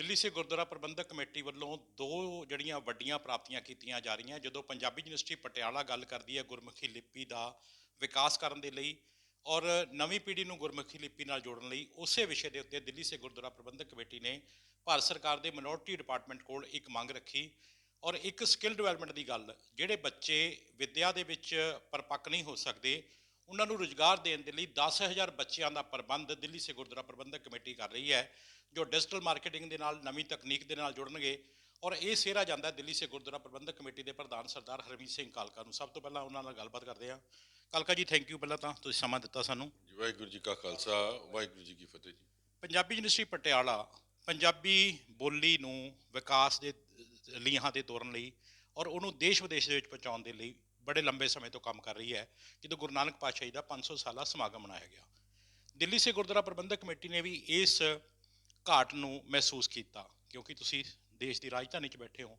Delhi Sikh Gurdwara Prabandhak committee ਵੱਲੋਂ ਦੋ ਜਿਹੜੀਆਂ ਵੱਡੀਆਂ ਪ੍ਰਾਪਤੀਆਂ ਕੀਤੀਆਂ ਜਾ ਰਹੀਆਂ, ਜਦੋਂ ਪੰਜਾਬੀ ਯੂਨੀਵਰਸਿਟੀ ਪਟਿਆਲਾ ਗੱਲ ਕਰਦੀ ਹੈ ਗੁਰਮੁਖੀ ਲਿਪੀ ਦਾ ਵਿਕਾਸ ਕਰਨ ਦੇ ਲਈ ਔਰ ਨਵੀਂ ਪੀੜ੍ਹੀ ਨੂੰ ਗੁਰਮੁਖੀ ਲਿਪੀ ਨਾਲ ਜੋੜਨ ਲਈ, ਉਸੇ ਵਿਸ਼ੇ ਦੇ ਉੱਤੇ ਦਿੱਲੀ ਸਿੱਖ ਗੁਰਦੁਆਰਾ ਪ੍ਰਬੰਧਕ ਕਮੇਟੀ ਨੇ ਭਾਰਤ ਸਰਕਾਰ ਦੇ ਮਿਨੋਰਟੀ ਡਿਪਾਰਟਮੈਂਟ ਕੋਲ ਇੱਕ ਮੰਗ ਰੱਖੀ ਔਰ ਇੱਕ ਸਕਿੱਲ ਡਿਵੈਲਪਮੈਂਟ ਦੀ ਗੱਲ, ਜਿਹੜੇ ਬੱਚੇ ਵਿੱਦਿਆ ਦੇ ਵਿੱਚ ਪਰਪੱਕ ਨਹੀਂ ਹੋ ਸਕਦੇ ਉਹਨਾਂ ਨੂੰ ਰੁਜ਼ਗਾਰ ਦੇਣ ਦੇ ਲਈ 10000 ਬੱਚਿਆਂ ਦਾ ਪ੍ਰਬੰਧ ਦਿੱਲੀ ਸੇ ਗੁਰਦੁਆਰਾ ਪ੍ਰਬੰਧਕ ਕਮੇਟੀ ਕਰ ਰਹੀ ਹੈ ਜੋ ਡਿਜੀਟਲ ਮਾਰਕੀਟਿੰਗ ਦੇ ਨਾਲ ਨਵੀਂ ਤਕਨੀਕ ਦੇ ਨਾਲ ਜੁੜਨਗੇ ਔਰ ਇਹ ਸਿਹਰਾ ਜਾਂਦਾ ਦਿੱਲੀ ਸੇ ਗੁਰਦੁਆਰਾ ਪ੍ਰਬੰਧਕ ਕਮੇਟੀ ਦੇ ਪ੍ਰਧਾਨ ਸਰਦਾਰ ਹਰਮੀਤ ਸਿੰਘ ਕਾਲਕਾ ਨੂੰ ਸਭ ਤੋਂ ਪਹਿਲਾਂ ਉਹਨਾਂ ਨਾਲ ਗੱਲਬਾਤ ਕਰਦੇ ਹਾਂ ਕਾਲਕਾ ਜੀ ਥੈਂਕ ਯੂ ਪਹਿਲਾਂ ਤਾਂ ਤੁਸੀਂ ਸਮਾਂ ਦਿੱਤਾ ਸਾਨੂੰ ਜੀ ਵਾਹਿਗੁਰੂ ਜੀ ਕਾ ਖਾਲਸਾ ਵਾਹਿਗੁਰੂ ਜੀ ਕੀ ਫਤਿਹ ਜੀ ਪੰਜਾਬੀ ਯੂਨੀਵਰਸਿਟੀ ਪਟਿਆਲਾ ਪੰਜਾਬੀ ਬੋਲੀ ਨੂੰ ਵਿਕਾਸ ਦੇ ਲੀਹਾਂ ਤੇ ਤੋਰਨ ਲਈ ਔਰ ਉਹਨੂੰ ਦੇਸ਼ ਵਿਦੇਸ਼ ਦੇ ਵਿੱਚ ਪਹੁੰਚਾਉਣ ਦੇ ਲਈ ਬੜੇ ਲੰਬੇ ਸਮੇਂ ਤੋਂ ਕੰਮ ਕਰ ਰਹੀ ਹੈ ਜਦੋਂ ਗੁਰੂ ਨਾਨਕ ਪਾਤਸ਼ਾਹ ਜੀ ਦਾ 500 ਸਾਲਾ ਸਮਾਗਮ ਮਨਾਇਆ ਗਿਆ। ਦਿੱਲੀ ਸੇ ਗੁਰਦੁਆਰਾ ਪ੍ਰਬੰਧਕ ਕਮੇਟੀ ਨੇ ਵੀ ਇਸ ਘਾਟ ਨੂੰ ਮਹਿਸੂਸ ਕੀਤਾ, ਕਿਉਂਕਿ ਤੁਸੀਂ ਦੇਸ਼ ਦੀ ਰਾਜਧਾਨੀ 'ਚ ਬੈਠੇ ਹੋ।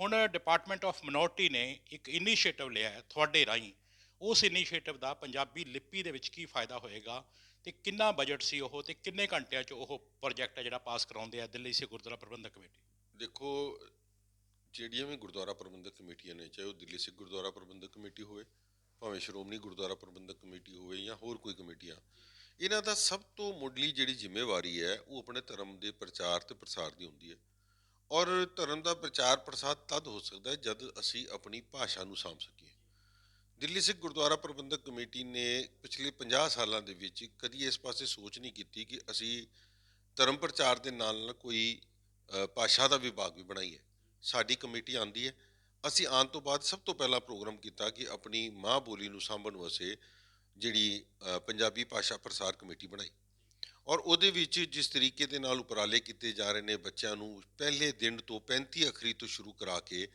ਹੁਣ ਡਿਪਾਰਟਮੈਂਟ ਆਫ ਮਿਨੋਰਟੀ ਨੇ ਇੱਕ ਇਨੀਸ਼ੀਏਟਿਵ ਲਿਆ ਹੈ ਤੁਹਾਡੇ ਰਾਹੀਂ। ਉਸ ਇਨੀਸ਼ੀਏਟਿਵ ਦਾ ਪੰਜਾਬੀ ਲਿਪੀ ਦੇ ਵਿੱਚ ਕੀ ਫਾਇਦਾ ਹੋਏਗਾ ਤੇ ਕਿੰਨਾ ਬਜਟ ਸੀ ਉਹ ਤੇ ਕਿੰਨੇ ਘੰਟਿਆਂ 'ਚ ਉਹ ਪ੍ਰੋਜੈਕਟ ਹੈ ਜਿਹੜਾ ਪਾਸ ਕਰਾਉਂਦੇ ਆ ਦਿੱਲੀ ਸੇ ਗੁਰਦੁਆਰਾ ਪ੍ਰਬੰਧਕ ਕਮੇਟੀ? ਦੇਖੋ ਜਿਹੜੀਆਂ ਵੀ ਗੁਰਦੁਆਰਾ ਪ੍ਰਬੰਧਕ ਕਮੇਟੀਆਂ ਨੇ, ਚਾਹੇ ਉਹ ਦਿੱਲੀ ਸਿੱਖ ਗੁਰਦੁਆਰਾ ਪ੍ਰਬੰਧਕ ਕਮੇਟੀ ਹੋਵੇ, ਭਾਵੇਂ ਸ਼੍ਰੋਮਣੀ ਗੁਰਦੁਆਰਾ ਪ੍ਰਬੰਧਕ ਕਮੇਟੀ ਹੋਵੇ ਜਾਂ ਹੋਰ ਕੋਈ ਕਮੇਟੀਆਂ, ਇਹਨਾਂ ਦਾ ਸਭ ਤੋਂ ਮੁੱਢਲੀ ਜਿਹੜੀ ਜ਼ਿੰਮੇਵਾਰੀ ਹੈ, ਉਹ ਆਪਣੇ ਧਰਮ ਦੇ ਪ੍ਰਚਾਰ ਤੇ ਪ੍ਰਸਾਰ ਦੀ ਹੁੰਦੀ ਹੈ। ਔਰ ਧਰਮ ਦਾ ਪ੍ਰਚਾਰ ਪ੍ਰਸਾਰ ਤਦ ਹੋ ਸਕਦਾ ਹੈ ਜਦ ਅਸੀਂ ਆਪਣੀ ਭਾਸ਼ਾ ਨੂੰ ਸਾਂਭ ਸਕੀਏ। ਦਿੱਲੀ ਸਿੱਖ ਗੁਰਦੁਆਰਾ ਪ੍ਰਬੰਧਕ ਕਮੇਟੀ ਨੇ ਪਿਛਲੇ 50 ਸਾਲਾਂ ਦੇ ਵਿੱਚ ਕਦੀ ਇਸ ਪਾਸੇ ਸੋਚ ਨਹੀਂ ਕੀਤੀ ਕਿ ਅਸੀਂ ਧਰਮ ਪ੍ਰਚਾਰ ਦੇ ਨਾਲ ਨਾਲ ਕੋਈ ਭਾਸ਼ਾ ਦਾ ਵਿਭਾਗ ਵੀ ਬਣਾਈਏ। ਸਾਡੀ ਕਮੇਟੀ ਆਂਦੀ ਹੈ। ਅਸੀਂ ਆਉਣ ਤੋਂ ਬਾਅਦ ਸਭ ਤੋਂ ਪਹਿਲਾ ਪ੍ਰੋਗਰਾਮ ਕੀਤਾ ਕਿ ਆਪਣੀ ਮਾਂ ਬੋਲੀ ਨੂੰ ਸਾਂਭਣ ਵਾਸਤੇ ਜਿਹੜੀ ਪੰਜਾਬੀ ਭਾਸ਼ਾ ਪ੍ਰਸਾਰ ਕਮੇਟੀ ਬਣਾਈ। ਔਰ ਉਹਦੇ ਵਿੱਚ ਜਿਸ ਤਰੀਕੇ ਦੇ ਨਾਲ ਉਪਰਾਲੇ ਕੀਤੇ ਜਾ ਰਹੇ ਨੇ ਬੱਚਿਆਂ ਨੂੰ ਪਹਿਲੇ ਦਿਨ ਤੋਂ 35 ਅਖਰੀ ਤੋਂ ਸ਼ੁਰੂ ਕਰਾ ਕੇ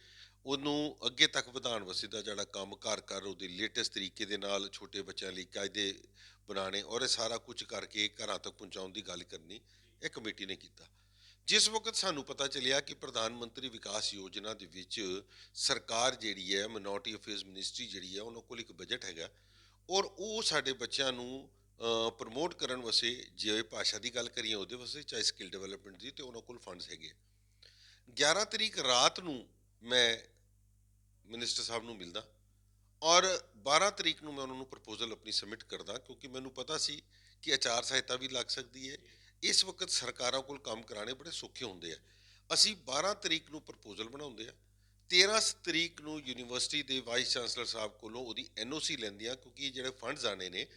ਉਹਨੂੰ ਅੱਗੇ ਤੱਕ ਵਧਾਉਣ ਵਾਸਤੇ ਦਾ ਜਿਹੜਾ ਕੰਮ ਘਰ ਕਰ ਉਹਦੇ ਲੇਟੈਸਟ ਤਰੀਕੇ ਦੇ ਨਾਲ ਛੋਟੇ ਬੱਚਿਆਂ ਲਈ ਕਾਇਦੇ ਬਣਾਉਣੇ ਔਰ ਇਹ ਸਾਰਾ ਕੁਝ ਕਰਕੇ ਘਰਾਂ ਤੱਕ ਪਹੁੰਚਾਉਣ ਦੀ ਗੱਲ ਕਰਨੀ ਇਹ ਕਮੇਟੀ ਨੇ ਕੀਤਾ। ਜਿਸ ਵਕਤ ਸਾਨੂੰ ਪਤਾ ਚੱਲਿਆ ਕਿ ਪ੍ਰਧਾਨ ਮੰਤਰੀ ਵਿਕਾਸ ਯੋਜਨਾ ਦੇ ਵਿੱਚ ਸਰਕਾਰ ਜਿਹੜੀ ਹੈ ਮਿਨੋਰਟੀ ਅਫੇਅਰਸ ਮਿਨਿਸਟਰੀ ਜਿਹੜੀ ਹੈ, ਉਹਨਾਂ ਕੋਲ ਇੱਕ ਬਜਟ ਹੈਗਾ ਔਰ ਉਹ ਸਾਡੇ ਬੱਚਿਆਂ ਨੂੰ ਪ੍ਰਮੋਟ ਕਰਨ ਵਾਸਤੇ ਜੇ ਭਾਸ਼ਾ ਦੀ ਗੱਲ ਕਰੀਏ ਉਹਦੇ ਵਾਸਤੇ ਚਾਹੇ ਸਕਿੱਲ ਡਿਵੈਲਪਮੈਂਟ ਦੀ ਤੇ ਉਹਨਾਂ ਕੋਲ ਫੰਡਸ ਹੈਗੇ 11 ਤਰੀਕ ਰਾਤ ਨੂੰ ਮੈਂ ਮਿਨਿਸਟਰ ਸਾਹਿਬ ਨੂੰ ਮਿਲਦਾ ਔਰ 12 ਤਰੀਕ ਨੂੰ ਮੈਂ ਉਹਨਾਂ ਨੂੰ ਪ੍ਰਪੋਜ਼ਲ ਆਪਣੀ ਸਬਮਿਟ ਕਰਦਾ ਕਿਉਂਕਿ ਮੈਨੂੰ ਪਤਾ ਸੀ ਕਿ ਆਚਾਰ ਸਹਾਇਤਾ ਵੀ ਲੱਗ ਸਕਦੀ ਹੈ। ਇਸ ਵਕਤ ਸਰਕਾਰਾਂ ਕੋਲ ਕੰਮ ਕਰਾਣੇ ਬੜੇ ਸੌਖੇ ਹੁੰਦੇ ਆ। ਅਸੀਂ 12 ਤਰੀਕ ਨੂੰ ਪ੍ਰਪੋਜ਼ਲ ਬਣਾਉਂਦੇ ਆ। 13 ਤਰੀਕ ਨੂੰ ਯੂਨੀਵਰਸਿਟੀ ਦੇ ਵਾਈਸ ਚਾਂਸਲਰ ਸਾਹਿਬ ਕੋਲੋਂ ਉਹਦੀ ਐਨਓਸੀ ਲੈਂਦੇ ਆ ਕਿਉਂਕਿ ਜਿਹੜੇ ਫੰਡਸ ਆਣੇ ਨੇ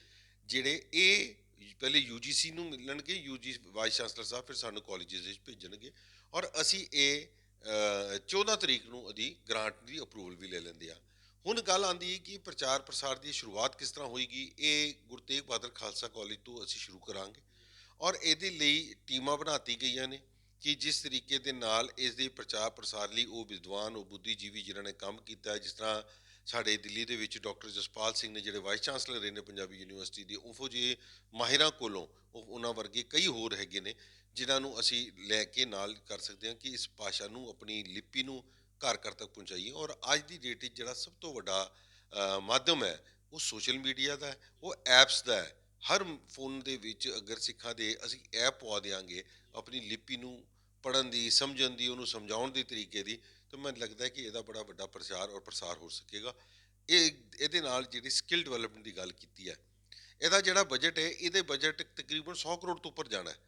ਜਿਹੜੇ ਇਹ ਪਹਿਲੇ ਯੂਜੀਸੀ ਨੂੰ ਮਿਲਣਗੇ ਯੂਜੀ ਵਾਈਸ ਚਾਂਸਲਰ ਸਾਹਿਬ ਫਿਰ ਸਾਨੂੰ ਕਾਲਜਿਸ ਵਿੱਚ ਭੇਜਣਗੇ ਔਰ ਅਸੀਂ ਇਹ ਅ, 14 ਤਰੀਕ ਨੂੰ ਉਹਦੀ ਗ੍ਰਾਂਟ ਦੀ ਅਪਰੂਵਲ ਵੀ ਲੈ ਲੈਂਦੇ ਆ। ਹੁਣ ਗੱਲ ਆਂਦੀ ਹੈ ਕਿ ਪ੍ਰਚਾਰ ਪ੍ਰਸਾਰ ਦੀ ਸ਼ੁਰੂਆਤ ਕਿਸ ਤਰ੍ਹਾਂ ਹੋਏਗੀ ਇਹ ਗੁਰੂ ਤੇਗ ਬਹਾਦਰ ਖਾਲਸਾ ਕਾਲਜ ਤੋਂ ਅਸੀਂ ਸ਼ੁਰੂ ਕਰਾਂਗੇ। ਔਰ ਇਹਦੇ ਲਈ ਟੀਮਾਂ ਬਣਾਤੀ ਗਈਆਂ ਨੇ ਕਿ ਜਿਸ ਤਰੀਕੇ ਦੇ ਨਾਲ ਇਸ ਦੇ ਪ੍ਰਚਾਰ ਪ੍ਰਸਾਰ ਲਈ ਉਹ ਵਿਦਵਾਨ, ਉਹ ਬੁੱਧੀਜੀਵੀ ਜਿਨ੍ਹਾਂ ਨੇ ਕੰਮ ਕੀਤਾ, ਜਿਸ ਤਰ੍ਹਾਂ ਸਾਡੇ ਦਿੱਲੀ ਦੇ ਵਿੱਚ ਡਾਕਟਰ ਜਸਪਾਲ ਸਿੰਘ ਨੇ ਜਿਹੜੇ ਵਾਈਸ ਚਾਂਸਲਰ ਰਹੇ ਨੇ ਪੰਜਾਬੀ ਯੂਨੀਵਰਸਿਟੀ ਦੇ, ਉਹੋ ਜਿਹੇ ਮਾਹਿਰਾਂ ਕੋਲੋਂ ਉਹ ਉਹਨਾਂ ਵਰਗੇ ਕਈ ਹੋਰ ਹੈਗੇ ਨੇ, ਜਿਨ੍ਹਾਂ ਨੂੰ ਅਸੀਂ ਲੈ ਕੇ ਨਾਲ ਕਰ ਸਕਦੇ ਹਾਂ ਕਿ ਇਸ ਭਾਸ਼ਾ ਨੂੰ, ਆਪਣੀ ਲਿਪੀ ਨੂੰ ਘਰ ਘਰ ਤੱਕ ਪਹੁੰਚਾਈਏ ਔਰ ਅੱਜ ਦੀ ਡੇਟ ਵਿੱਚ ਜਿਹੜਾ ਸਭ ਤੋਂ ਵੱਡਾ ਮਾਧਿਅਮ ਹੈ, ਉਹ ਸੋਸ਼ਲ ਮੀਡੀਆ ਦਾ ਹੈ, ਉਹ ਐਪਸ ਦਾ ਹੈ। ਹਰ ਫੋਨ ਦੇ ਵਿੱਚ ਅਗਰ ਸਿੱਖਾਂ ਦੇ ਅਸੀਂ ਐਪ ਪਵਾ ਦਿਆਂਗੇ ਆਪਣੀ ਲਿਪੀ ਨੂੰ ਪੜਨ ਦੀ, ਸਮਝਣ ਦੀ, ਉਹਨੂੰ ਸਮਝਾਉਣ ਦੇ ਤਰੀਕੇ ਦੀ, ਤਾਂ ਮੈਨੂੰ ਲੱਗਦਾ ਹੈ ਕਿ ਇਹਦਾ ਬੜਾ ਵੱਡਾ ਪ੍ਰਚਾਰ ਔਰ ਪ੍ਰਸਾਰ ਹੋ ਸਕੇਗਾ। ਇਹ, ਇਹਦੇ ਨਾਲ ਜਿਹੜੀ ਸਕਿੱਲ ਡਿਵੈਲਪਮੈਂਟ ਦੀ ਗੱਲ ਕੀਤੀ ਹੈ, ਇਹਦਾ ਜਿਹੜਾ ਬਜਟ ਹੈ, ਇਹਦੇ ਬਜਟ ਤਕਰੀਬਨ 100 ਕਰੋੜ ਤੋਂ ਉੱਪਰ ਜਾਣਾ ਹੈ।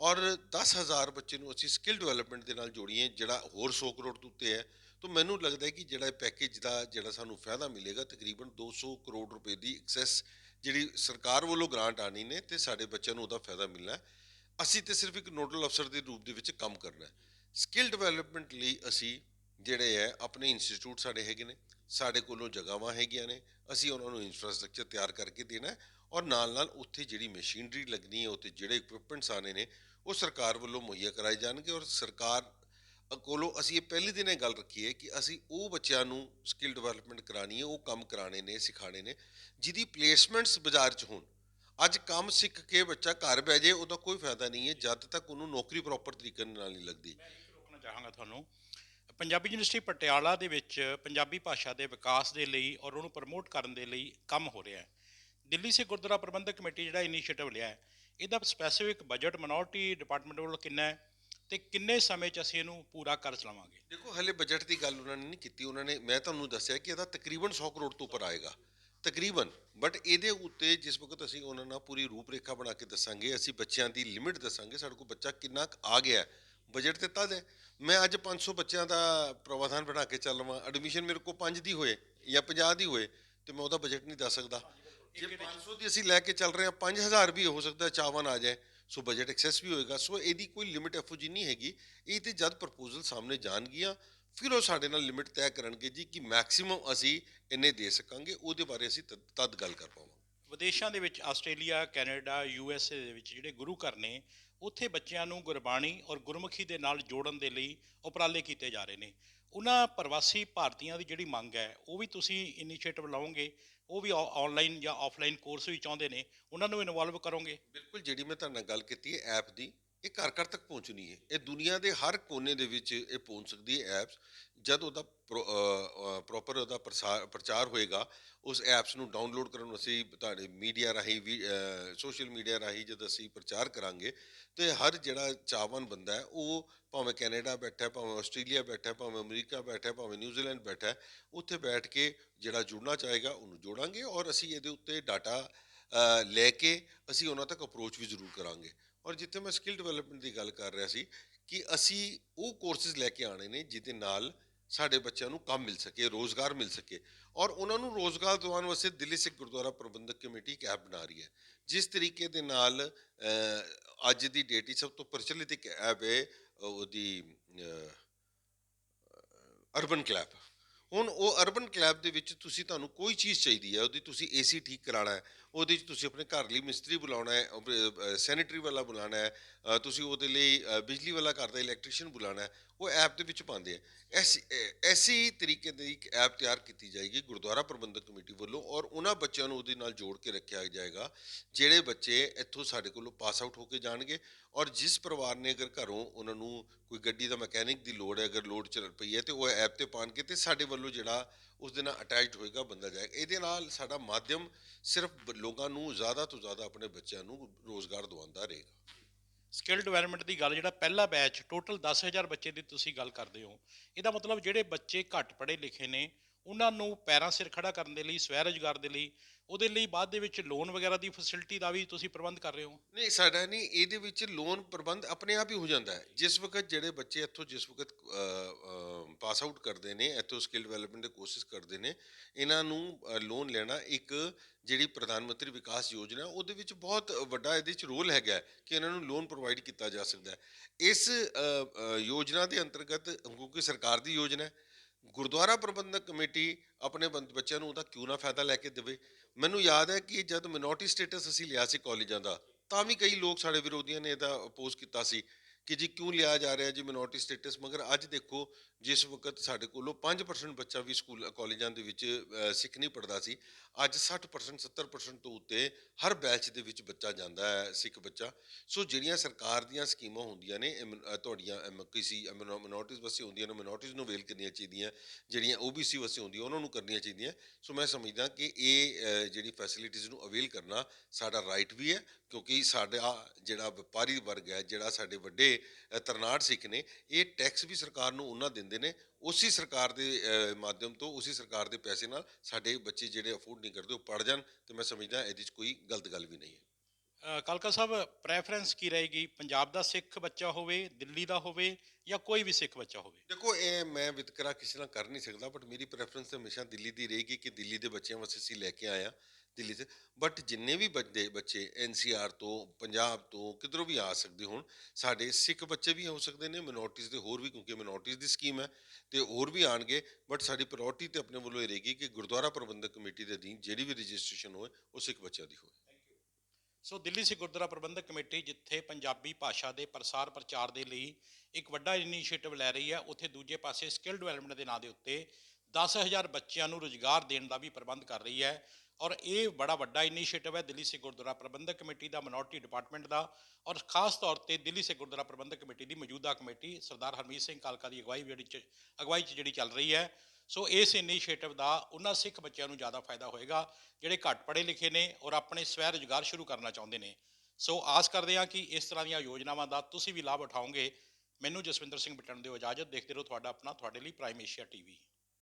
ਔਰ 10000 ਬੱਚੇ ਨੂੰ ਅਸੀਂ ਸਕਿੱਲ ਡਿਵੈਲਪਮੈਂਟ ਦੇ ਨਾਲ ਜੋੜੀਏ, ਜਿਹੜਾ ਹੋਰ 100 ਕਰੋੜ ਤੋਂ ਉੱਤੇ ਹੈ, ਤਾਂ ਮੈਨੂੰ ਲੱਗਦਾ ਹੈ ਕਿ ਜਿਹੜਾ ਪੈਕੇਜ ਦਾ ਜਿਹੜਾ ਸਾਨੂੰ ਫਾਇਦਾ ਮਿਲੇਗਾ, ਤਕਰੀਬਨ 200 ਕਰੋੜ ਰੁਪਏ ਦੀ ਐਕਸੈਸ ਜਿਹੜੀ ਸਰਕਾਰ ਵੱਲੋਂ ਗ੍ਰਾਂਟ ਆਣੀ ਨੇ ਤੇ ਸਾਡੇ ਬੱਚਿਆਂ ਨੂੰ ਉਹਦਾ ਫਾਇਦਾ ਮਿਲਣਾ ਅਸੀਂ ਤੇ ਸਿਰਫ ਇੱਕ ਨੋਡਲ ਅਫਸਰ ਦੇ ਰੂਪ ਦੇ ਵਿੱਚ ਕੰਮ ਕਰਨਾ ਸਕਿੱਲ ਡਿਵੈਲਪਮੈਂਟ ਲਈ ਅਸੀਂ ਜਿਹੜੇ ਹੈ, ਆਪਣੇ ਇੰਸਟੀਚਿਊਟ ਸਾਡੇ ਹੈਗੇ ਨੇ, ਸਾਡੇ ਕੋਲੋਂ ਜਗ੍ਹਾਵਾਂ ਹੈਗੀਆਂ ਨੇ, ਅਸੀਂ ਉਹਨਾਂ ਨੂੰ ਇਨਫਰਾਸਟ੍ਰਕਚਰ ਤਿਆਰ ਕਰਕੇ ਦੇਣਾ ਔਰ ਨਾਲ ਨਾਲ ਉੱਥੇ ਜਿਹੜੀ ਮਸ਼ੀਨਰੀ ਲੱਗਣੀ ਹੈ, ਉੱਥੇ ਜਿਹੜੇ ਇਕਵਿਪਮੈਂਟਸ ਆਣੇ ਨੇ, ਉਹ ਸਰਕਾਰ ਵੱਲੋਂ ਮੁਹੱਈਆ ਕਰਾਏ ਜਾਣਗੇ ਔਰ ਸਰਕਾਰ ਕੋਲੋਂ ਅਸੀਂ ਇਹ ਪਹਿਲੇ ਦਿਨ ਇਹ ਗੱਲ ਰੱਖੀ ਹੈ ਕਿ ਅਸੀਂ ਉਹ ਬੱਚਿਆਂ ਨੂੰ ਸਕਿੱਲ ਡਿਵੈਲਪਮੈਂਟ ਕਰਾਣੀ ਹੈ, ਉਹ ਕੰਮ ਕਰਾਣੇ ਨੇ ਸਿਖਾਣੇ ਨੇ, ਜਿਹਦੀ ਪਲੇਸਮੈਂਟਸ ਬਾਜ਼ਾਰ 'ਚ ਹੋਣ। ਅੱਜ ਕੰਮ ਸਿੱਖ ਕੇ ਬੱਚਾ ਘਰ ਬਹਿ ਜਾਏ, ਉਹਦਾ ਕੋਈ ਫਾਇਦਾ ਨਹੀਂ ਹੈ, ਜਦ ਤੱਕ ਉਹਨੂੰ ਨੌਕਰੀ ਪ੍ਰੋਪਰ ਤਰੀਕੇ ਨਾਲ ਨਹੀਂ ਲੱਗਦੀ। ਮੈਂ ਰੋਕਣਾ ਚਾਹਾਂਗਾ ਤੁਹਾਨੂੰ। ਪੰਜਾਬੀ ਯੂਨੀਵਰਸਿਟੀ ਪਟਿਆਲਾ ਦੇ ਵਿੱਚ ਪੰਜਾਬੀ ਭਾਸ਼ਾ ਦੇ ਵਿਕਾਸ ਦੇ ਲਈ ਔਰ ਉਹਨੂੰ ਪ੍ਰਮੋਟ ਕਰਨ ਦੇ ਲਈ ਕੰਮ ਹੋ ਰਿਹਾ ਹੈ। ਦਿੱਲੀ ਸੇ ਗੁਰਦੁਆਰਾ ਪ੍ਰਬੰਧਕ ਕਮੇਟੀ ਜਿਹੜਾ ਇਨੀਸ਼ੀਏਟਿਵ ਲਿਆ ਹੈ, ਇਹਦਾ ਸਪੈਸੀਫਿਕ ਬਜਟ ਮਿਨੋਰਟੀ ਡਿਪਾਰਟਮੈਂਟ ਵੱਲੋਂ ਕਿੰਨਾ ਹੈ? ਤੇ ਕਿੰਨੇ ਸਮੇਂ 'ਚ ਅਸੀਂ ਇਹਨੂੰ ਪੂਰਾ ਕਰ ਚਲਾਵਾਂਗੇ ਦੇਖੋ ਹਲੇ ਬਜਟ ਦੀ ਗੱਲ ਉਹਨਾਂ ਨੇ ਨਹੀਂ ਕੀਤੀ। ਉਹਨਾਂ ਨੇ ਮੈਂ ਤੁਹਾਨੂੰ ਦੱਸਿਆ ਕਿ ਇਹਦਾ ਤਕਰੀਬਨ 100 ਕਰੋੜ ਤੋਂ ਉੱਪਰ ਆਏਗਾ। ਤਕਰੀਬਨ। ਬਟ ਇਹਦੇ ਉੱਤੇ ਜਿਸ ਵਕਤ ਅਸੀਂ ਉਹਨਾਂ ਨਾਲ ਪੂਰੀ ਰੂਪਰੇਖਾ ਬਣਾ ਕੇ ਦੱਸਾਂਗੇ ਅਸੀਂ ਬੱਚਿਆਂ ਦੀ ਲਿਮਿਟ ਦੱਸਾਂਗੇ ਸਾਡੇ ਕੋਲ ਬੱਚਾ ਕਿੰਨਾ ਆ ਗਿਆ ਬਜਟ ਤੇ ਤਦ ਹੈ। ਮੈਂ ਅੱਜ 500 ਬੱਚਿਆਂ ਦਾ ਪ੍ਰਵਾਧਾਨ ਬਣਾ ਕੇ ਚੱਲ ਐਡਮਿਸ਼ਨ ਮੇਰੇ ਕੋਲ 5 ਦੀ ਹੋਏ ਜਾਂ 50 ਦੀ ਹੋਏ ਤੇ ਮੈਂ ਉਹਦਾ ਬਜਟ ਨਹੀਂ ਦੱਸ ਸਕਦਾ। ਜੇ 500 ਦੀ ਅਸੀਂ ਲੈ ਕੇ ਚੱਲ ਰਹੇ ਹਾਂ 5000 ਵੀ ਹੋ ਸਕਦਾ ਚਾਵਨ ਆ ਜਾਏ। ਸੋ ਬਜਟ ਐਕਸੈਸ ਵੀ ਹੋਏਗਾ। ਸੋ ਇਹਦੀ ਕੋਈ ਲਿਮਿਟ ਐਫਓ ਜੀ ਨਹੀਂ ਹੈਗੀ। ਇਹ ਤੇ ਜਦ ਪ੍ਰਪੋਜ਼ਲ ਸਾਹਮਣੇ ਜਾਣਗੀਆਂ, ਫਿਰ ਉਹ ਸਾਡੇ ਨਾਲ ਲਿਮਿਟ ਤੈਅ ਕਰਨਗੇ ਜੀ ਕਿ ਮੈਕਸਿਮਮ ਅਸੀਂ ਇੰਨੇ ਦੇ ਸਕਾਂਗੇ। ਉਹਦੇ ਬਾਰੇ ਅਸੀਂ ਤਦ- ਤਦ ਗੱਲ ਕਰ ਪਾਵਾਂਗੇ। ਵਿਦੇਸ਼ਾਂ ਦੇ ਵਿੱਚ, Australia, Canada, U S A ਦੇ ਵਿੱਚ ਜਿਹੜੇ ਗੁਰੂ ਘਰ ਨੇ ਉੱਥੇ ਬੱਚਿਆਂ ਨੂੰ ਗੁਰਬਾਣੀ ਔਰ ਗੁਰਮੁਖੀ ਦੇ ਨਾਲ ਜੋੜਨ ਦੇ ਲਈ ਉਪਰਾਲੇ ਕੀਤੇ ਜਾ ਰਹੇ ਨੇ। ਉਹਨਾਂ ਪ੍ਰਵਾਸੀ ਭਾਰਤੀਆਂ ਦੀ ਜਿਹੜੀ ਮੰਗ ਹੈ, ਉਹ ਵੀ ਤੁਸੀਂ ਇਨੀਸ਼ੀਏਟਿਵ ਲਾਓਗੇ, ਉਹ ਵੀ ਆਨਲਾਈਨ ਜਾਂ ਆਫਲਾਈਨ ਕੋਰਸ ਵੀ ਚਾਹੁੰਦੇ ਨੇ, ਉਹਨਾਂ ਨੂੰ ਇਨਵੋਲਵ ਕਰੋਗੇ? ਬਿਲਕੁਲ, ਜਿਹੜੀ ਮੈਂ ਤੁਹਾਡੇ ਨਾਲ ਗੱਲ ਕੀਤੀ ਹੈ ਐਪ ਦੀ, ਇਹ ਘਰ ਘਰ ਤੱਕ ਪਹੁੰਚਣੀ ਹੈ। ਇਹ ਦੁਨੀਆ ਦੇ ਹਰ ਕੋਨੇ ਦੇ ਵਿੱਚ ਇਹ ਪਹੁੰਚ ਸਕਦੀ ਹੈ ਐਪਸ ਜਦ ਉਹਦਾ ਪ੍ਰੋਪਰ ਉਹਦਾ ਪ੍ਰਸਾਰ ਪ੍ਰਚਾਰ ਹੋਏਗਾ, ਉਸ ਐਪਸ ਨੂੰ ਡਾਊਨਲੋਡ ਕਰਨ ਅਸੀਂ ਤੁਹਾਡੇ ਮੀਡੀਆ ਰਾਹੀਂ ਵੀ ਸੋਸ਼ਲ ਮੀਡੀਆ ਰਾਹੀਂ ਜਦ ਅਸੀਂ ਪ੍ਰਚਾਰ ਕਰਾਂਗੇ, ਤੇ ਹਰ ਜਿਹੜਾ ਚਾਹਵਾਨ ਬੰਦਾ ਹੈ, ਉਹ ਭਾਵੇਂ ਕੈਨੇਡਾ ਬੈਠਾ, ਭਾਵੇਂ ਆਸਟ੍ਰੇਲੀਆ ਬੈਠਾ, ਭਾਵੇਂ ਅਮਰੀਕਾ ਬੈਠਾ, ਭਾਵੇਂ ਨਿਊਜ਼ੀਲੈਂਡ ਬੈਠਾ, ਉੱਥੇ ਬੈਠ ਕੇ ਜਿਹੜਾ ਜੁੜਨਾ ਚਾਹੇਗਾ, ਉਹਨੂੰ ਜੋੜਾਂਗੇ ਔਰ ਅਸੀਂ ਇਹਦੇ ਉੱਤੇ ਡਾਟਾ ਲੈ ਕੇ ਅਸੀਂ ਉਹਨਾਂ ਤੱਕ ਅਪਰੋਚ ਵੀ ਜ਼ਰੂਰ ਕਰਾਂਗੇ। ਔਰ ਜਿੱਥੇ ਮੈਂ ਸਕਿੱਲ ਡਿਵੈਲਪਮੈਂਟ ਦੀ ਗੱਲ ਕਰ ਰਿਹਾ ਸੀ, ਕਿ ਅਸੀਂ ਉਹ ਕੋਰਸਿਸ ਲੈ ਕੇ ਆਣੇ ਨੇ, ਜਿਹਦੇ ਨਾਲ ਸਾਡੇ ਬੱਚਿਆਂ ਨੂੰ ਕੰਮ ਮਿਲ ਸਕੇ, ਰੋਜ਼ਗਾਰ ਮਿਲ ਸਕੇ। ਔਰ ਉਹਨਾਂ ਨੂੰ ਰੋਜ਼ਗਾਰ ਦਿਵਾਉਣ ਵਾਸਤੇ ਦਿੱਲੀ ਸਿੱਖ ਗੁਰਦੁਆਰਾ ਪ੍ਰਬੰਧਕ ਕਮੇਟੀ ਇੱਕ ਐਪ ਬਣਾ ਰਹੀ ਹੈ। ਜਿਸ ਤਰੀਕੇ ਦੇ ਨਾਲ ਅੱਜ ਦੀ ਡੇਟ 'ਚ ਸਭ ਤੋਂ ਪ੍ਰਚਲਿਤ ਇੱਕ ਐਪ ਹੈ, ਉਹਦੀ ਅਰਬਨ ਕਲੈਬ ਹੁਣ ਉਹ ਅਰਬਨ ਕਲੈਬ ਦੇ ਵਿੱਚ ਤੁਸੀਂ ਤੁਹਾਨੂੰ ਕੋਈ ਚੀਜ਼ ਚਾਹੀਦੀ ਹੈ, ਉਹਦੀ ਤੁਸੀਂ ਏਸੀ ਠੀਕ ਕਰਾਉਣਾ ਹੈ ਉਹਦੇ 'ਚ ਤੁਸੀਂ ਆਪਣੇ ਘਰ ਲਈ ਮਿਸਤਰੀ ਬੁਲਾਉਣਾ ਹੈ ਸੈਨੀਟਰੀ ਵਾਲਾ ਬੁਲਾਉਣਾ ਹੈ ਤੁਸੀਂ ਉਹਦੇ ਲਈ ਬਿਜਲੀ ਵਾਲਾ ਘਰ ਦਾ ਇਲੈਕਟ੍ਰੀਸ਼ੀਅਨ ਬੁਲਾਉਣਾ ਹੈ, ਉਹ ਐਪ ਦੇ ਵਿੱਚ ਪਾਉਂਦੇ ਆ। ਐਸੀ ਐਸੀ ਤਰੀਕੇ ਦੀ ਇੱਕ ਐਪ ਤਿਆਰ ਕੀਤੀ ਜਾਏਗੀ ਗੁਰਦੁਆਰਾ ਪ੍ਰਬੰਧਕ ਕਮੇਟੀ ਵੱਲੋਂ ਔਰ ਉਹਨਾਂ ਬੱਚਿਆਂ ਨੂੰ ਉਹਦੇ ਨਾਲ ਜੋੜ ਕੇ ਰੱਖਿਆ ਜਾਏਗਾ, ਜਿਹੜੇ ਬੱਚੇ ਇੱਥੋਂ ਸਾਡੇ ਕੋਲੋਂ ਪਾਸ ਆਊਟ ਹੋ ਕੇ ਜਾਣਗੇ ਔਰ ਜਿਸ ਪਰਿਵਾਰ ਨੇ ਅਗਰ ਘਰੋਂ ਉਹਨਾਂ ਨੂੰ ਕੋਈ ਗੱਡੀ ਦਾ ਮਕੈਨਿਕ ਦੀ ਲੋੜ ਹੈ, ਅਗਰ ਲੋਡ ਚੱਲ ਪਈ ਹੈ ਤੇ ਉਹ ਐਪ ਤੇ ਪਾਣ ਕੇ ਤੇ ਸਾਡੇ ਵੱਲੋਂ ਜਿਹੜਾ ਉਸ ਦੇ ਨਾਲ ਅਟੈਚਡ ਹੋਏਗਾ ਬੰਦਾ ਜਾਏਗਾ। ਇਹਦੇ ਨਾਲ ਸਾਡਾ ਮਾਧਿਅਮ ਸਿਰਫ ਲੋਕਾਂ ਨੂੰ ਜ਼ਿਆਦਾ ਤੋਂ ਜ਼ਿਆਦਾ ਆਪਣੇ ਬੱਚਿਆਂ ਨੂੰ ਰੋਜ਼ਗਾਰ ਦਿਵਾਉਂਦਾ ਰਹੇਗਾ। ਸਕਿੱਲ ਡਿਵੈਲਪਮੈਂਟ ਦੀ ਗੱਲ, ਜਿਹੜਾ ਪਹਿਲਾ ਬੈਚ ਟੋਟਲ 10000 ਬੱਚੇ ਦੀ ਤੁਸੀਂ ਗੱਲ ਕਰਦੇ ਹੋ, ਇਹਦਾ ਮਤਲਬ ਜਿਹੜੇ ਬੱਚੇ ਘੱਟ ਪੜ੍ਹੇ ਲਿਖੇ ਨੇ ਉਹਨਾਂ ਨੂੰ ਪੈਰਾਂ ਸਿਰ ਖੜਾ ਕਰਨ ਦੇ ਲਈ, ਸਵੈ ਰੁਜ਼ਗਾਰ ਦੇ ਲਈ, ਉਹਦੇ ਲਈ ਬਾਅਦ ਦੇ ਵਿੱਚ ਲੋਨ ਵਗੈਰਾ ਦੀ ਫੈਸਿਲਿਟੀ ਦਾ ਵੀ ਤੁਸੀਂ ਪ੍ਰਬੰਧ ਕਰ ਰਹੇ ਹੋ? ਨਹੀਂ, ਸਾਡਾ ਨਹੀਂ, ਇਹਦੇ ਵਿੱਚ ਲੋਨ ਪ੍ਰਬੰਧ ਆਪਣੇ ਆਪ ਹੀ ਹੋ ਜਾਂਦਾ ਹੈ। ਜਿਸ ਵਕਤ ਜਿਹੜੇ ਬੱਚੇ ਇੱਥੋਂ ਜਿਸ ਵਕਤ ਪਾਸ ਆਊਟ ਕਰਦੇ ਨੇ, ਇੱਥੋਂ ਸਕਿੱਲ ਡਿਵੈਲਪਮੈਂਟ ਦੇ ਕੋਰਸਿਸ ਕਰਦੇ ਨੇ, ਇਹਨਾਂ ਨੂੰ ਲੋਨ ਲੈਣਾ ਇੱਕ ਜਿਹੜੀ ਪ੍ਰਧਾਨ ਮੰਤਰੀ ਵਿਕਾਸ ਯੋਜਨਾ ਉਹਦੇ ਵਿੱਚ ਬਹੁਤ ਵੱਡਾ ਇਹਦੇ ਵਿੱਚ ਰੋਲ ਹੈਗਾ ਕਿ ਇਹਨਾਂ ਨੂੰ ਲੋਨ ਪ੍ਰੋਵਾਈਡ ਕੀਤਾ ਜਾ ਸਕਦਾ ਹੈ। ਇਸ ਯੋਜਨਾ ਦੇ ਅੰਤਰਗਤ, ਕਿਉਂਕਿ ਸਰਕਾਰ ਦੀ ਯੋਜਨਾ ਹੈ ਗੁਰਦੁਆਰਾ ਪ੍ਰਬੰਧਕ ਕਮੇਟੀ ਆਪਣੇ ਬੰ ਬੱਚਿਆਂ ਨੂੰ ਉਹਦਾ ਕਿਉਂ ਨਾ ਫਾਇਦਾ ਲੈ ਕੇ ਦੇਵੇ? ਮੈਨੂੰ ਯਾਦ ਹੈ ਕਿ ਜਦ ਮਿਨੋਰਟੀ ਸਟੇਟਸ ਅਸੀਂ ਲਿਆ ਸੀ ਕਾਲਜਾਂ ਦਾ, ਤਾਂ ਵੀ ਕਈ ਲੋਕ ਸਾਡੇ ਵਿਰੋਧੀਆਂ ਨੇ ਇਹਦਾ ਅਪੋਜ਼ ਕੀਤਾ ਸੀ। ਕਿ ਜੀ ਕਿਉਂ ਲਿਆ ਜਾ ਰਿਹਾ ਜੀ ਮਿਨੋਰਟੀ ਸਟੇਟਸ ਮਗਰ ਅੱਜ ਦੇਖੋ ਜਿਸ ਵਕਤ ਸਾਡੇ ਕੋਲੋਂ 5% ਬੱਚਾ ਵੀ ਸਕੂਲ ਕਾਲਜਾਂ ਦੇ ਵਿੱਚ ਸਿੱਖ ਨਹੀਂ ਪੜਦਾ ਸੀ ਅੱਜ 60% 70% ਤੋਂ ਉੱਤੇ ਹਰ ਬੈਚ ਦੇ ਵਿੱਚ ਬੱਚਾ ਜਾਂਦਾ ਹੈ ਸਿੱਖ ਬੱਚਾ। ਸੋ ਜਿਹੜੀਆਂ ਸਰਕਾਰ ਦੀਆਂ ਸਕੀਮਾਂ ਹੁੰਦੀਆਂ ਨੇ ਇਹ ਤੁਹਾਡੀਆਂ ਅਮ, ਕਿਸੇ ਮਿਨੋਰਟੀਜ਼ ਵਾਸਤੇ ਹੁੰਦੀਆਂ ਨੇ ਮਿਨੋਰਟੀਜ਼ ਨੂੰ ਵੇਲ ਕਰਨੀਆਂ ਚਾਹੀਦੀਆਂ ਜਿਹੜੀਆਂ OBC ਵਾਸਤੇ ਹੁੰਦੀਆਂ ਉਹਨਾਂ ਨੂੰ ਕਰਨੀਆਂ ਚਾਹੀਦੀਆਂ। ਸੋ ਮੈਂ ਸਮਝਦਾ ਕਿ ਇਹ ਜਿਹੜੀ ਫੈਸਿਲਿਟੀਜ਼ ਨੂੰ ਅਵੇਲ ਕਰਨਾ ਸਾਡਾ ਰਾਈਟ ਵੀ ਹੈ ਕਿਉਂਕਿ ਸਾਡਾ ਜਿਹੜਾ ਵਪਾਰੀ ਵਰਗ ਹੈ ਜਿਹੜਾ ਸਾਡੇ ਵੱਡੇ ਅ, ਤਰਨਾਟ ਸਿੱਖ ਨੇ ਇਹ ਟੈਕਸ ਵੀ ਸਰਕਾਰ ਨੂੰ ਉਹਨਾਂ ਦਿੰਦੇ ਨੇ ਉਸੇ ਸਰਕਾਰ ਦੇ ਮਾਧਿਅਮ ਤੋਂ ਉਸੇ ਸਰਕਾਰ ਦੇ ਪੈਸੇ ਨਾਲ ਸਾਡੇ ਬੱਚੇ ਜਿਹੜੇ ਅਫੋਰਡ ਨਹੀਂ ਕਰਦੇ ਉਹ ਪੜ ਜਾਣ ਤੇ ਮੈਂ ਸਮਝਦਾ ਇਹਦੇ 'ਚ ਕੋਈ ਗਲਤ ਗੱਲ ਵੀ ਨਹੀਂ ਹੈ। ਕਾਲਕਾ ਸਾਹਿਬ ਪ੍ਰੈਫਰੈਂਸ ਕੀ ਰਹੇਗੀ ਪੰਜਾਬ ਦਾ ਸਿੱਖ ਬੱਚਾ ਹੋਵੇ ਦਿੱਲੀ ਦਾ ਹੋਵੇ ਜਾਂ ਕੋਈ ਵੀ ਸਿੱਖ ਬੱਚਾ ਹੋਵੇ? ਦੇਖੋ ਇਹ ਮੈਂ ਵਿਤਕਰਾ ਕਿਸੇ ਨਾਲ ਕਰ ਨਹੀਂ ਸਕਦਾ ਬਟ ਮੇਰੀ ਪ੍ਰੈਫਰੈਂਸ ਹਮੇਸ਼ਾ ਦਿੱਲੀ ਦੀ ਰਹੇਗੀ ਕਿ ਦਿੱਲੀ ਦੇ ਬੱਚਿਆਂ ਵਾਸਤੇ ਅਸੀਂ ਲੈ ਕੇ ਹਾਂ। ਦਿੱਲੀ 'ਚ। ਬਟ ਜਿੰਨੇ ਵੀ ਬੱਚੇ ਬੱਚੇ ਐਨਸੀਆਰ ਤੋਂ, ਪੰਜਾਬ ਤੋਂ ਕਿਧਰੋਂ ਵੀ ਆ ਸਕਦੇ ਹੋਣ, ਸਾਡੇ ਸਿੱਖ ਬੱਚੇ ਵੀ ਹੋ ਸਕਦੇ ਨੇ ਮਿਨੋਰਟੀਜ਼ ਦੇ ਹੋਰ ਵੀ, ਕਿਉਂਕਿ ਮਿਨੋਰਟੀਜ਼ ਦੀ ਸਕੀਮ ਹੈ, ਤੇ ਹੋਰ ਵੀ ਆਣਗੇ ਬਟ ਸਾਡੀ ਪ੍ਰਾਇੋਰਟੀ ਤੇ ਆਪਣੇ ਵੱਲੋਂ ਇਹ ਰਹੇਗੀ ਕਿ ਗੁਰਦੁਆਰਾ ਪ੍ਰਬੰਧਕ ਕਮੇਟੀ ਦੇ ਅਧੀਨ ਜਿਹੜੀ ਵੀ ਰਜਿਸਟ੍ਰੇਸ਼ਨ ਹੋਏ, ਉਹ ਸਿੱਖ ਬੱਚਿਆਂ ਦੀ ਹੋਵੇ ਸੋ ਦਿੱਲੀ ਸਿੱਖ ਗੁਰਦੁਆਰਾ ਪ੍ਰਬੰਧਕ ਕਮੇਟੀ, ਜਿੱਥੇ ਪੰਜਾਬੀ ਭਾਸ਼ਾ ਦੇ ਪ੍ਰਸਾਰ ਪ੍ਰਚਾਰ ਦੇ ਲਈ ਇੱਕ ਵੱਡਾ ਇਨੀਸ਼ੀਏਟਿਵ ਲੈ ਰਹੀ ਹੈ, ਉੱਥੇ ਦੂਜੇ ਪਾਸੇ ਸਕਿੱਲ ਡਿਵੈਲਪਮੈਂਟ ਦੇ ਨਾਂ ਦੇ ਉੱਤੇ 10000 ਬੱਚਿਆਂ ਨੂੰ ਰੁਜ਼ਗਾਰ ਦੇਣ ਦਾ ਵੀ ਪ੍ਰਬੰਧ ਕਰ ਰਹੀ ਹੈ। ਔਰ ਇਹ ਬੜਾ ਵੱਡਾ ਇਨੀਸ਼ੀਏਟਿਵ ਹੈ ਦਿੱਲੀ ਸਿੱਖ ਗੁਰਦੁਆਰਾ ਪ੍ਰਬੰਧਕ ਕਮੇਟੀ ਦਾ ਮਿਨੋਰਟੀ ਡਿਪਾਰਟਮੈਂਟ ਦਾ ਔਰ ਖਾਸ ਤੌਰ ਤੇ ਦਿੱਲੀ ਸਿੱਖ ਗੁਰਦੁਆਰਾ ਪ੍ਰਬੰਧਕ ਕਮੇਟੀ ਦੀ ਮੌਜੂਦਾ ਕਮੇਟੀ, ਸਰਦਾਰ ਹਰਮੀਤ ਸਿੰਘ ਕਾਲਕਾ ਦੀ ਅਗਵਾਈ ਜਿਹੜੀ ਚ, ਅਗਵਾਈ 'ਚ ਜਿਹੜੀ ਚੱਲ ਰਹੀ ਹੈ। ਸੋ ਇਸ ਇਨੀਸ਼ੀਏਟਿਵ ਦਾ ਉਹਨਾਂ ਸਿੱਖ ਬੱਚਿਆਂ ਨੂੰ ਜ਼ਿਆਦਾ ਫਾਇਦਾ ਹੋਏਗਾ, ਜਿਹੜੇ ਘੱਟ ਪੜ੍ਹੇ ਲਿਖੇ ਨੇ ਔਰ ਆਪਣੇ ਸਵੈ ਰੁਜ਼ਗਾਰ ਸ਼ੁਰੂ ਕਰਨਾ ਚਾਹੁੰਦੇ ਨੇ। ਸੋ ਆਸ ਕਰਦੇ ਹਾਂ ਕਿ ਇਸ ਤਰ੍ਹਾਂ ਦੀਆਂ ਯੋਜਨਾਵਾਂ ਦਾ ਤੁਸੀਂ ਵੀ ਲਾਭ ਉਠਾਓਗੇ। ਮੈਨੂੰ ਜਸਵਿੰਦਰ ਸਿੰਘ ਬਟਨ ਦਿਓ ਇਜਾਜ਼ਤ, ਦੇਖਦੇ ਰਹੋ ਤੁਹਾਡਾ ਆਪਣਾ, ਤੁਹਾਡੇ ਲਈ ਪ੍ਰਾਈਮ ਏਸ਼ੀਆ ਟੀਵੀ